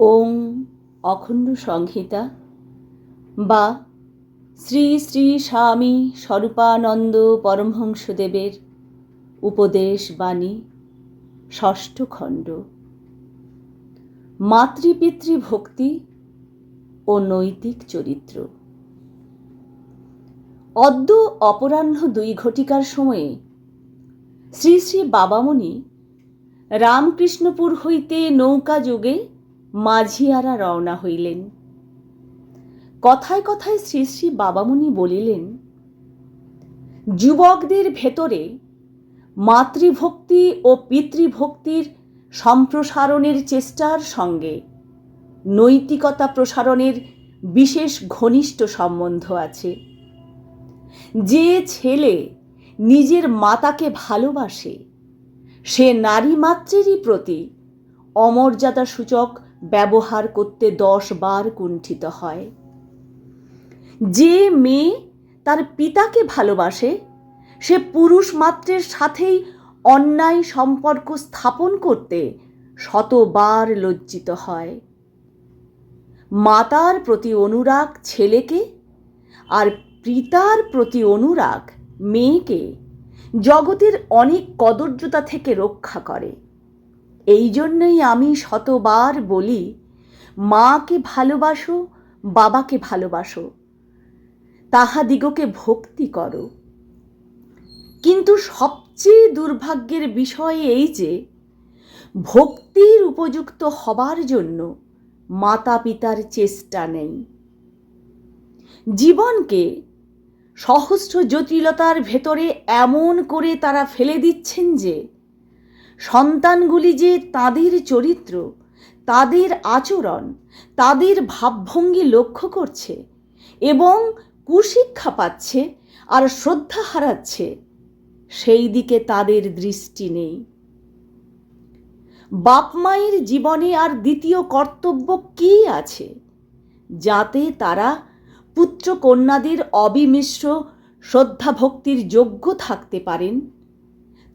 ওং অখণ্ড সংহিতা বা শ্রী শ্রী স্বামী স্বরূপানন্দ পরমহংসদেবের উপদেশ বাণী, ষষ্ঠ খণ্ড। মাতৃপিতৃ ভক্তি ও নৈতিক চরিত্র। অদ্য অপরাহ্ন দুই ঘটিকার সময়ে শ্রী শ্রী বাবামণি রামকৃষ্ণপুর হইতে নৌকা যোগে মাঝিয়ারা রওনা হইলেন। কথায় কথায় শ্রী শ্রী বাবামণি বলিলেন, যুবকদের ভেতরে মাতৃভক্তি ও পিতৃভক্তির সম্প্রসারণের চেষ্টার সঙ্গে নৈতিকতা প্রসারণের বিশেষ ঘনিষ্ঠ সম্বন্ধ আছে। যে ছেলে নিজের মাতাকে ভালোবাসে, সে নারী মাতৃরই প্রতি অমর্যাদা সূচক ব্যবহার করতে দশ বার কুণ্ঠিত হয়। যে মেয়ে তার পিতাকে ভালোবাসে, সে পুরুষ মাত্রের সাথেই অন্যায় সম্পর্ক স্থাপন করতে শতবার লজ্জিত হয়। মাতার প্রতি অনুরাগ ছেলেকে আর পিতার প্রতি অনুরাগ মেয়েকে জগতের অনেক কদর্যতা থেকে রক্ষা করে। এই জন্যই আমি শতবার বলি, মাকে ভালোবাসো, বাবাকে ভালোবাসো, তাহাদিগকে ভক্তি করো। কিন্তু সবচেয়ে দুর্ভাগ্যের বিষয় এই যে, ভক্তির উপযুক্ত হবার জন্য মাতা পিতার চেষ্টা নেই। জীবনকে সহস্র জটিলতার ভেতরে এমন করে তারা ফেলে দিচ্ছেন যে সন্তানগুলি যে তাদের চরিত্র, তাদের আচরণ, তাদের ভাবভঙ্গি লক্ষ্য করছে এবং কুশিক্ষা পাচ্ছে আর শ্রদ্ধা হারাচ্ছে, সেই দিকে তাদের দৃষ্টি নেই। বাপ মায়ের জীবনে আর দ্বিতীয় কর্তব্য কী আছে? যাতে তারা পুত্র কন্যাদের অবিমিশ্র শ্রদ্ধা ভক্তির যোগ্য থাকতে পারেন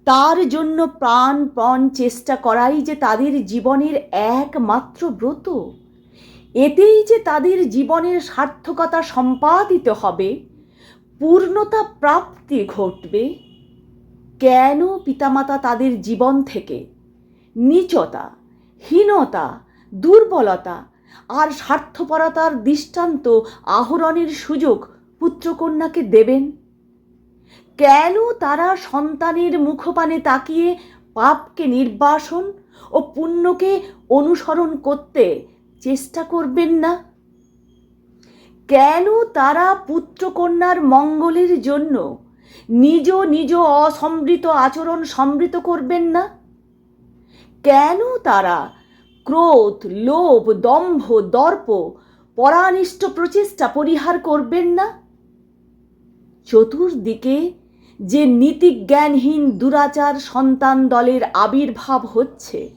তার জন্য প্রাণপণ চেষ্টা করাই যে তাদের জীবনের একমাত্র ব্রত। এতেই যে তাদের জীবনের সার্থকতা সম্পাদিত হবে, পূর্ণতা প্রাপ্তি ঘটবে, কেন পিতামাতা তাদের জীবন থেকে নিচতা, হীনতা, দুর্বলতা আর স্বার্থপরতার দৃষ্টান্ত আহরণের সুযোগ পুত্রকন্যাকে দেবেন? কেন তারা সন্তানের মুখপানে তাকিয়ে পাপকে নির্বাসন ও পুণ্যকে অনুসরণ করতে চেষ্টা করবেন না? কেন তারা পুত্রকন্যার মঙ্গলের জন্য নিজ নিজ অসমৃত আচরণ সমৃত করবেন না? কেন তারা ক্রোধ, লোভ, দম্ভ, দর্প পরানিষ্ট প্রচেষ্টা পরিহার করবেন না? চতুর্দিকে যে নীতিজ্ঞানহীন দুরাচার সন্তান দলের আবির্ভাব হচ্ছে।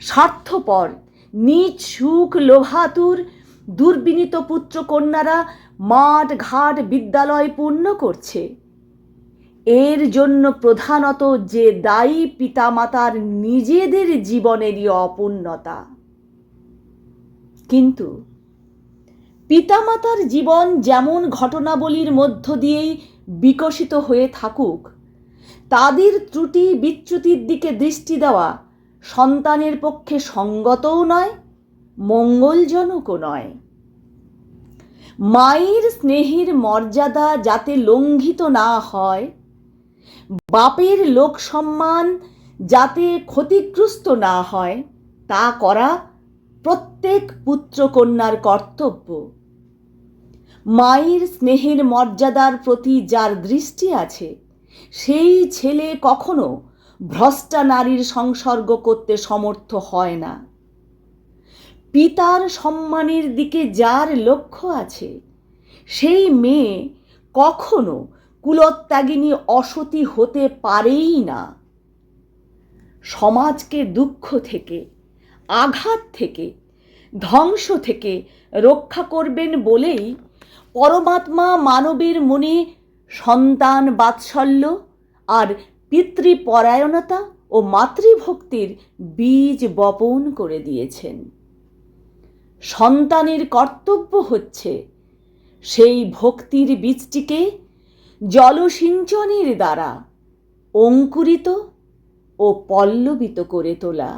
স্বার্থপর নিজ সুখ লোভাতুর, দুর্বিনীত পুত্র কন্যারা মাঠ ঘাট বিদ্যালয় পূর্ণ করছে। এর জন্য প্রধানত যে দায়ী পিতামাতার নিজেদের জীবনেরই অপূর্ণতা। কিন্তু পিতামাতার জীবন যেমন ঘটনাবলীর মধ্য দিয়েই বিকশিত হয়ে থাকুক, তাদের ত্রুটি বিচ্যুতির দিকে দৃষ্টি দেওয়া সন্তানের পক্ষে সঙ্গতও নয়, মঙ্গলজনকও নয়। মায়ের স্নেহের মর্যাদা যাতে লঙ্ঘিত না হয়, বাপের লোক সম্মান যাতে ক্ষতিগ্রস্ত না হয়, তা করা প্রত্যেক পুত্রকন্যার কর্তব্য। মায়ের স্নেহের মর্যাদার প্রতি যার দৃষ্টি আছে, সেই ছেলে কখনো ভ্রষ্টা নারীর সংসর্গ করতে সমর্থ হয় না। পিতার সম্মানের দিকে যার লক্ষ্য আছে, সেই মেয়ে কখনো কুলত্যাগিনী অসতী হতে পারেই না। সমাজকে দুঃখ থেকে, আঘাত থেকে, ধ্বংস থেকে রক্ষা করবেন বলেই পরমাত্মা মানবের মনে সন্তান বাৎসল্য আর পিতৃপরায়ণতা ও মাতৃভক্তির বীজ বপন করে দিয়েছেন। সন্তানের কর্তব্য হচ্ছে সেই ভক্তির বীজটিকে জলসিঞ্চনের দ্বারা অঙ্কুরিত ও পল্লবিত করে তোলা।